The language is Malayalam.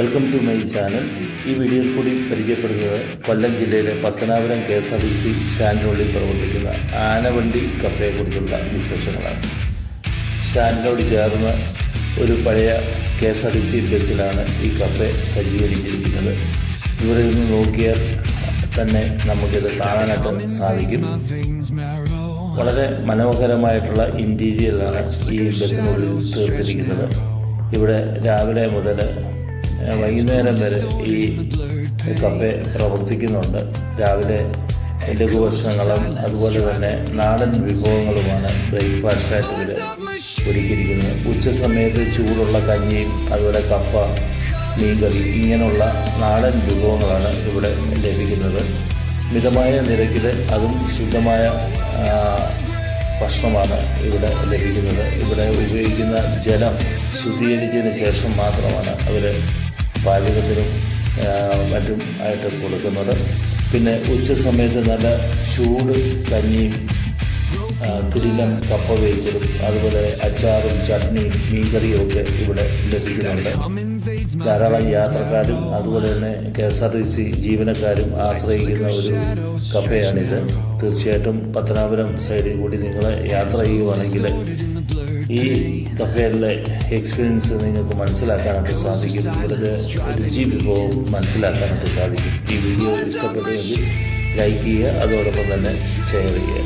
വെൽക്കം ടു മൈ ചാനൽ ഈ വീഡിയോയിൽ കൂടി പരിചയപ്പെടുന്നത് കൊല്ലം ജില്ലയിലെ Pathanapuram K S R T C സ്റ്റാൻഡിനുള്ളിൽ പ്രവർത്തിക്കുന്ന ആനവണ്ടി കഫയെക്കുറിച്ചുള്ള വിശേഷങ്ങളാണ്. സ്റ്റാൻഡിനോട് ചേർന്ന് ഒരു പഴയ K S R T C ബസ്സിലാണ് ഈ കഫെ സജ്ജീകരിച്ചിരിക്കുന്നത്. ഇവിടെ നിന്ന് നോക്കിയാൽ തന്നെ നമുക്കിത് കാണാനായിട്ട് സാധിക്കും. വളരെ മനോഹരമായിട്ടുള്ള ഇന്റീരിയലാണ് ഈ ബസ്സിനുള്ളിൽ തീർത്തിരിക്കുന്നത് ഇവിടെ രാവിലെ മുതൽ വൈകുന്നേരം വരെ ഈ കഫെ പ്രവർത്തിക്കുന്നുണ്ട്. രാവിലെ ലഘുഭക്ഷണങ്ങളും അതുപോലെ തന്നെ നാടൻ വിഭവങ്ങളുമാണ് ബ്രേക്ക്ഫാസ്റ്റായിട്ട് ഇവർ ഒരുക്കിയിരിക്കുന്നത്. ഉച്ച സമയത്ത് ചൂടുള്ള കഞ്ഞിയും അതുപോലെ കപ്പ മീൻകറി ഇങ്ങനെയുള്ള നാടൻ വിഭവങ്ങളാണ് ഇവിടെ ലഭിക്കുന്നത്. മിതമായ നിരക്കിൽ അതും ശുദ്ധമായ ഭക്ഷണമാണ് ഇവിടെ ലഭിക്കുന്നത്. ഇവിടെ ഉപയോഗിക്കുന്ന ജലം ശുദ്ധീകരിച്ചതിന് ശേഷം മാത്രമാണ് അവർ പാചകത്തിനും മറ്റും ആയിട്ട് കൊടുക്കുന്നത്. പിന്നെ ഉച്ച സമയത്ത് നല്ല ചൂട് കഞ്ഞിയും തിരിലം കപ്പ വേവിച്ചതും അതുപോലെ അച്ചാറും ചട്നിയും മീൻകറിയും ഒക്കെ ഇവിടെ ലഭിക്കുന്നുണ്ട്. ധാരാളം യാത്രക്കാരും അതുപോലെ തന്നെ K S R T C ജീവനക്കാരും ആശ്രയിക്കുന്ന ഒരു കഫയാണിത്. തീർച്ചയായിട്ടും പത്തനാപുരം സൈഡിൽ കൂടി നിങ്ങൾ യാത്ര ചെയ്യുവാണെങ്കിൽ ഈ കഫയിലെ എക്സ്പീരിയൻസ് നിങ്ങൾക്ക് മനസ്സിലാക്കാനായിട്ട് സാധിക്കും. നിങ്ങളുടെ രുചി വിഭവം മനസ്സിലാക്കാനായിട്ട് സാധിക്കും. ഈ വീഡിയോ ഇഷ്ടപ്പെട്ടെങ്കിൽ ലൈക്ക് ചെയ്യുക അതോടൊപ്പം തന്നെ ഷെയർ ചെയ്യുക.